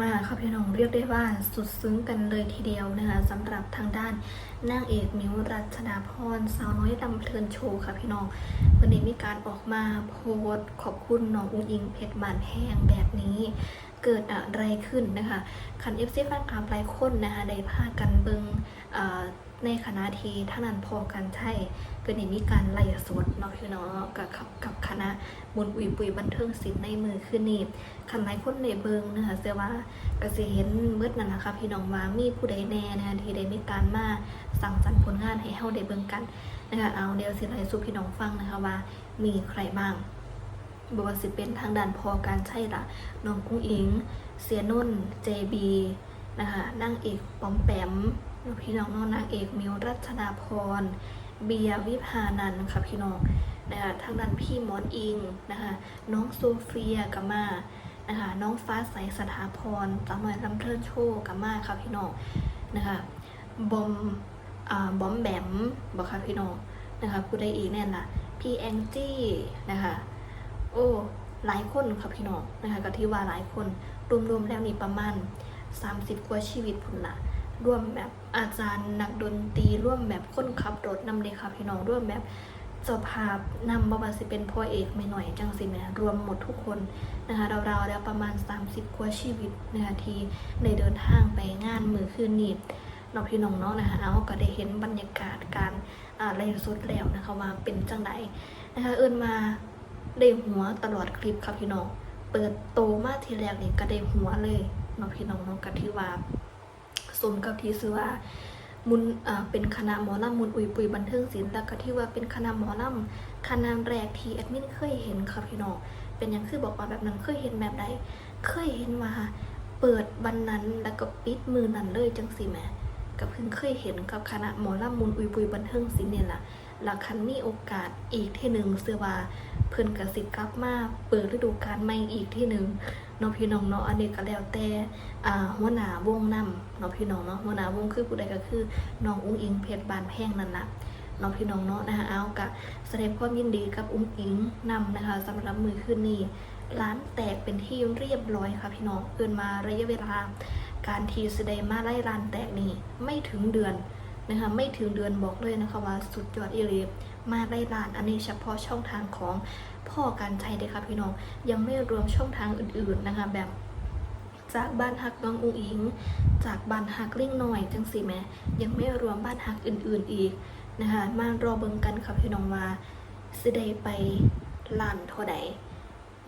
มาค่ะพี่น้องเรียกได้ว่าสุดซึ้งกันเลยทีเดียวนะคะสำหรับทางด้านนางเอกมิวรัชดาพรสาวน้อยลำเพลินโชว์ค่ะพี่น้องวันนี้มีการออกมาโพสต์ขอบคุณน้องอุ้งอิงเพชรบานแห้งแบบนี้ เกิดอะไรขึ้นนะคะคันเอฟซีแฟนคลับหลายคนนะคะได้พากันเบิงเอ่อ ในคณะทีท่านันพอกันใช่ก็นี่มีการไล่สดเนาะพี่น้องกับกับกับคณะมุนอุยปุยบันเทิงศิลป์ในมือขึ้นนี่คันหลายคนในเบิงนะคะเสียว่าก็สิเห็นเบิดนั่นนะคะพี่น้องว่ามีผู้ใดแน่นะคะที่ได้มีการมาสั่งสรรค์ผลงานให้เฮาได้เบิงกันนะคะเอาเดี๋ยวสิไล่สู่พี่น้องฟังนะคะว่ามีใครบ้างบว่าสิเป็นทางด้านพอการใช่ละน้องกุ้งอิง เสียนุ่นเจบี นะคะนางเอกปอมแปมพี่น้องน้องนางเอกมิวรัชดาพร เบียวิพานันค่ะพี่น้องนะคะทางด้านพี่มอนอิงนะคะน้องโซเฟียกัมมานะคะน้องฟ้าใสสถาพรสาวน้อยลำเพลินโชกัมมาค่ะพี่น้องนะคะบอมอ่าบอมแบมบอกค่ะพี่น้องนะคะผู้ใดอีกแน่นล่ะพี่แองจี้นะคะโอ้หลายคนค่ะพี่น้องนะคะก็ที่ว่าหลายคนรวมๆแล้วนี่ประมาณ 30 กว่าชีวิตพุ่นละร่วมแบบอาจารย์นักดนตรีร่วมแบบคนขับรถนำเด็กค่ะพี่น้องร่วมแบบเจ้าภาพนำบ่ว่าสิเป็นพ่อเอกไม่หน่อยจังสิแหม่รวมหมดทุกคนนะคะเราๆแล้วประมาณ 30 กว่าชีวิตนะคะที่ได้เดินทางไปงานมือคืนนี้เนาะพี่น้องเนาะนะคะเอาก็ได้เห็นบรรยากาศการอ่าไล่สดแล้วนะคะว่าเป็นจังไดนะคะเอิ้นมาได้หัวตลอดคลิปค่ะพี่น้องเปิดโตมาทีแรกนี่ก็ได้หัวเลย นาะพี่น้องเนาะก็ที่ว่าสมกับที่ซื้อว่ามุนอ่าเป็นคณะหมอลำมุนอุยปุยบันเทิงศิลป์แล้วก็ที่ว่าเป็นคณะหมอลำคณะแรกที่แอดมินเคยเห็นค่ะพี่น้องเป็นยังคือบอกว่าแบบนั้นเคยเห็นแบบใดเคยเห็นว่าเปิดวันนั้นแล้วก็ปิดมือนั้นเลยจังสิแม่ก็เพิ่งเคยเห็นกับคณะหมอลำมุนอุยปุยบันเทิงศิลป์เนี่ยล่ะแล้วคันมีโอกาสอีกที่หนึ่งเสื้อว่า เพิ่นกระสิกลับมาเปิดฤดูกาลใหม่อีกที่หนึ่งเนาะพี่น้องเนาะอันนี้ก็แล้วแต่อ่าหัวหน้าวงนำเนาะพี่น้องเนาะหัวหน้าวงคือผู้ใดก็คือน้องอุ้งอิงเพชรบานแพงนั่นน่ะเนาะพี่น้องเนาะนะคะเอากะแสดงความยินดีกับอุ้งอิงนำนะคะสำหรับมือคืนนี้ร้านแตกเป็นที่เรียบร้อยค่ะพี่น้องเกินมาระยะเวลา การทีแสดงมาไล่ร้านแตกนี่ไม่ถึงเดือน นะคะไม่ถึงเดือนบอกเลยนะคะว่าสุดยอดอีหลีมาได้ร้าน อันนี้เฉพาะช่องทางของพ่อการใช้เด้อค่ะพี่น้องยังไม่รวมช่องทางอื่นๆนะคะแบบจากบ้านฮักน้องอุงอิง จากบ้านฮักลิ่งหน่อยจังสิแม่ยังไม่รวมบ้านฮักอื่นๆอีกนะคะมารอเบิ่งกันค่ะพี่น้องว่าสิได้ไปล้านเท่าใด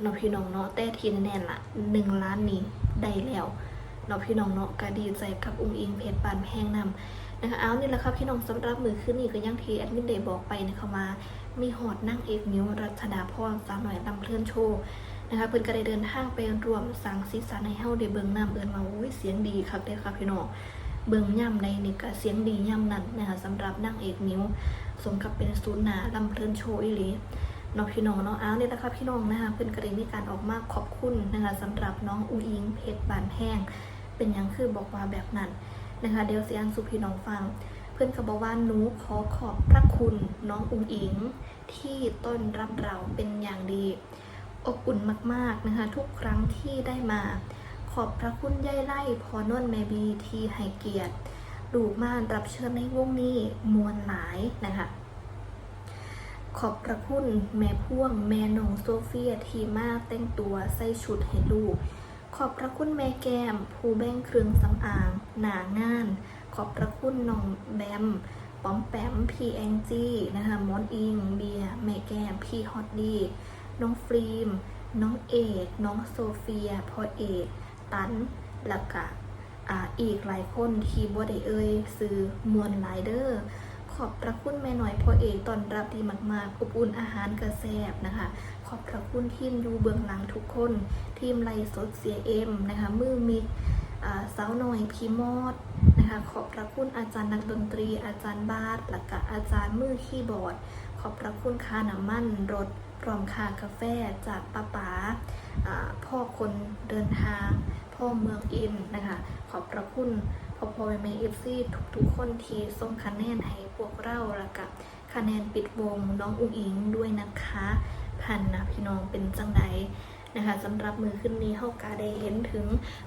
เนาะพี่น้องเนาะแต่ทีแน่ๆล่ะหนึ่งล้านนี้ได้แล้วเนาะพี่น้องเนาะก็ดีใจกับอุงอิงเพชรปานแพงนำ นะคะเอานี่แหละครับพี่น้องสำหรับมือขึ้นนี่ก็ยังทีแอดมินเดย์บอกไปนะคะว่ามีหอดนั่งเอกนิ้วรัชดาพรสาวหน่อยลำเพลินโชว์นะคะเพิ่นก็ได้เดินทางไปรวมสังสีสันให้เฮาได้เบิ่งน้ำเอิ้นมาโอ้ยเสียงดีครับเด้อค่ะพี่น้องเบิ่งย่ำในนี่ก็เสียงดีย่ำนั่นนะคะสำหรับนั่งเอกนิ้ว สมกับเป็นศูนย์หนาลำเพลินโชว์อีหลีเนาะพี่น้องเนาะอ้าวนี่แหละคะพี่น้องนะคะเพิ่อนก็ได้มีการออกมาขอบคุณนะคะสำหรับน้องอุอิงเพชรบานแห้ง เป็นยังคือบอกว่าแบบนั้น นะคะ เดี๋ยวเสียงสุพี่น้องฟัง เพื่อนก็บอกว่าหนูขอขอบพระคุณน้องอุ๋งอิง ที่ต้อนรับเราเป็นอย่างดี อบอุ่นมากๆนะคะ ทุกครั้งที่ได้มา ขอบพระคุณย่ายไล่พอนนแมบีที่ให้เกียรติดูม่านรับเชิญในวงนี้มวลหลายนะคะขอบพระคุณแม่พ่วงแม่นงโซเฟียทีมาแต่งตัวใส่ชุดให้ลูก ขอบพระคุณแม่แก้ม ผู้แบ่งเครื่องสำอาง หนางาน ขอบพระคุณน้องแบมปอมแปมพีแองจี้นะคะมอนอิง เบียแม่แก้มพี่ฮอตดีน้องฟรีม น้องเอก น้องโซเฟียพ่อเอกตันแล้วก็อ,อีกหลายคนที่บ่ได้เอ่ยซื้อมวลหลเดอร์ ขอบพระคุณแม่หน่อยพ่อเอกตอนรับดีมากๆอบอุ่นอาหารกระแซบนะคะ ขอบพระคุณทีมอยู่เบื้องหลังทุกคน ทีมไลสดเสียเอ็มนะคะมือมิกสาวหน่อยพีมอดนะคะขอบพระคุณอาจารย์นักดนตรี อาจารย์บาสและก็อาจารย์มือคีย์บอร์ด ขอบพระคุณคาน้ำมันรถพร้อมคากาแฟจากป้าป๋าอ่าพ่อคนเดินทาง พ่อเมืองอินนะคะขอบพระคุณ พอพอแม่เอฟซีทุกๆคนที่ส่งคะแนนให้พวกเราล้วกับคะแนนปิดวงน้องอุ้งอิงด้วยนะคะพันนะพี่น้องเป็นจังไดนะคะสำหรับมือขึ้นนี้เฮากาได้เห็นถึง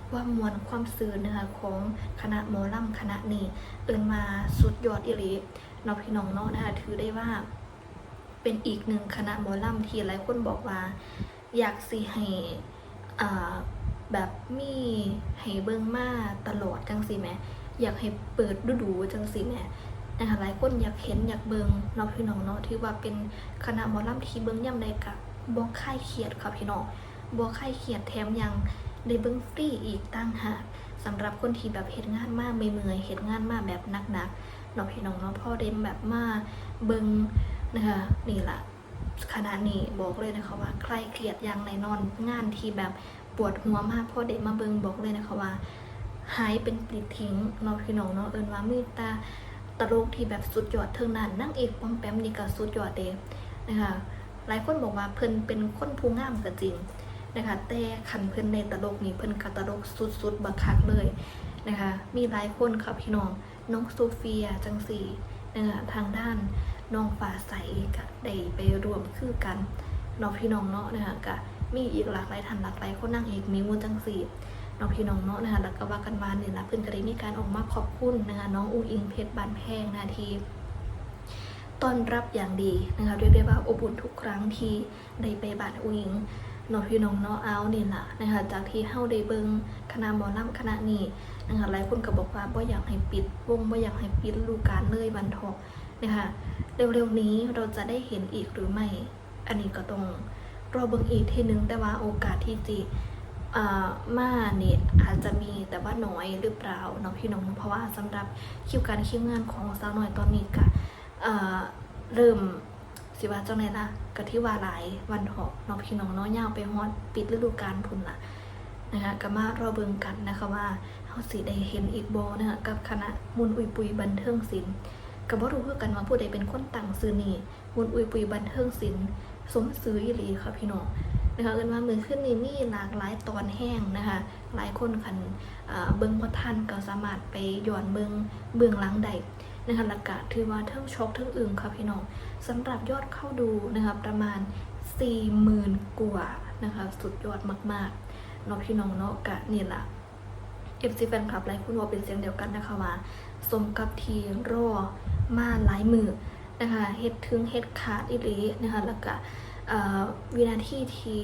ความมวลความซื่อนะคะของคณะหมอลำคณะนี้ เอินมาสุดยอดอิริเนาะพี่น้องเนาะนะคะถือได้ว่าเป็นอีกหนึ่งคณะหมอลำที่หลายคนบอกว่า อยากสิให้อ่า แบบมีให้เบิ่งมาตลอดจังสิแหมอยากให้เปิดดูดูจังสิแหมนะคะหลายคนอยากเห็นอยากเบิ่งเนาพี่น้องเนาะที่ว่าเป็นคณะหมอลำที่เบิ่งย่ำใดกะบ่ค่ายเครียดค่ะพี่น้องบ่ค่ายเครียดแถมยังได้เบิ่งฟรีอีกตั้งหากสำหรับคนที่แบบเฮ็ดงานมากเมื่อยเฮ็ดงานมากแบบหนักๆเนาะพี่น้องเนาะพ่อได้แบบมาเบิ่งนะคะนี่ละขณะนี้บอกเลยนะคะว่าใครเครียดอย่างแน่นอนงานที่แบบ ปวดหัวมากพอเด็กมาเบิงบอกเลยนะคะว่าหายเป็นปลิดทิ้งเนาะพี่น้องเนาะเอินว่ามีตาตลกที่แบบสุดยอดเท่านั้นนั่งเอกปอมแปมนี่ก็สุดยอดเด้นะคะหลายคนบอกว่าเพิ่นเป็นคนผู้งามก็จริงนะคะแต่ขันเพิ่นในตลกนี่เพิ่นก็ตลกสุดๆบักคักเลยนะคะมีหลายคนค่ะพี่น้องน้องโซเฟียจังสีนะคะทางด้านน้องฟ้าใสก็ได้ไปรวมคือกันเน้องพี่น้องเนาะนะคะก็ มีอีกหลากหลายท่านหลากหลายคนนั่งเอกมีมูลจังสีน้องพี่น้องเนาะนะคะแล้วก็ว่ากันว่าเนี่ยนะเพิ่นก็ได้มีการออกมาขอบคุณนะคะน้องอูอิงเพชรบานแพงนาทีต้อนรับอย่างดีนะคะเรียกได้ว่าอบอุ่นทุกครั้งที่ได้ไปบานอูอิงน้องพี่น้องเนาะเอาเนี่ยละนะคะจากที่เฮาได้เบิงคณะหมอลำคณะนี้นะคะหลายคนก็บอกว่าบ่อยากให้ปิดวงบ่อยากให้ปิดฤดูกกาลเลยวันทองนะคะเร็วๆนี้เราจะได้เห็นอีกหรือไม่ อันนี้ก็ต้อง รอเบิ่งอีกทีนึงแต่ว่าโอกาสที่จะอ่ามาเนี่ยอาจจะมีแต่ว่าน้อยหรือเปล่าเนาะพี่น้องเพราะว่าสำหรับคิวการคิวงานของสาวน้อยตอนนี้ก็เริ่มสิว่าจังไหนล่ะก็ที่ว่าหลายวันเถอะเนาะพี่น้องเนาะยาวไปฮอดปิดฤดูกาลพุ่นล่ะนะคะก็มารอเบิ่งกันนะคะว่าเฮาสิได้เห็นอีกบ่นะคะกับคณะมุนอุยปุยบันเทิงศิลป์ก็บ่รู้คือกันว่าผู้ใดเป็นคนตั้งซื้อนี่มุนอุยปุยบันเทิงศิลป์ สมซื้ออีหลีค่ะพี่น้องนะคะเอินว่ามือขึ้นนี่มีหลากหลายตอนแห้งนะคะ หลายคนคันเบิ่งบ่ทันก็สามารถไปย้อนเบิ่งเบื้องหลังได้นะคะแล้วก็ถือว่าเทิงช็อกเทิงอึ้งค่ะพี่น้องสำหรับยอดเข้าดูนะคะประมาณ 40,000 กว่านะคะสุดยอดมากๆเนาะพี่น้องเนาะกะนี่แหละเอฟซีแฟนคลับหลายคนว่าเป็นเสียงเดียวกันนะคะว่าสมกับทีรอมาหลายมือ นะคะเฮ็ดถึงเฮ็ดขาดอีหลีนะคะแล้วก็วินาทีที่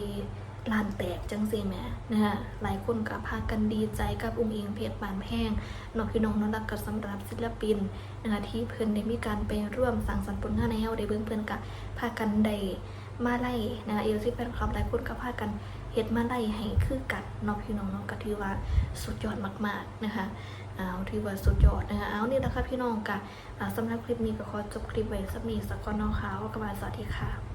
ลานแตกจังซี่แหมนะคะหลายคนก็พากันดีใจกับอุ้งอิงเพชรบานแพงน้องพี่น้องน้องรักกับสำหรับศิลปินนะคะที่เพิ่นได้มีการไปร่วมสร้างสรรค์ผลงานในเฮาได้เบิ่งเพิ่นก็พากันได้มาไล่นะคะเอลซี่แฟนคลับหลายคนก็พากันเฮ็ดมาไล่ให้คือกันน้องพี่น้องนาะก็ถือว่าสุดยอดมาก ๆ นะคะ อาที่ว่าสุดยอดนะคะเอานี่แหละคะพี่น้องกะสำหรับคลิปนี้ก็ขอจบคลิปไว้สักนี้สักก่อนเนาะค่ะว่ากันมาสวัสดีค่ะ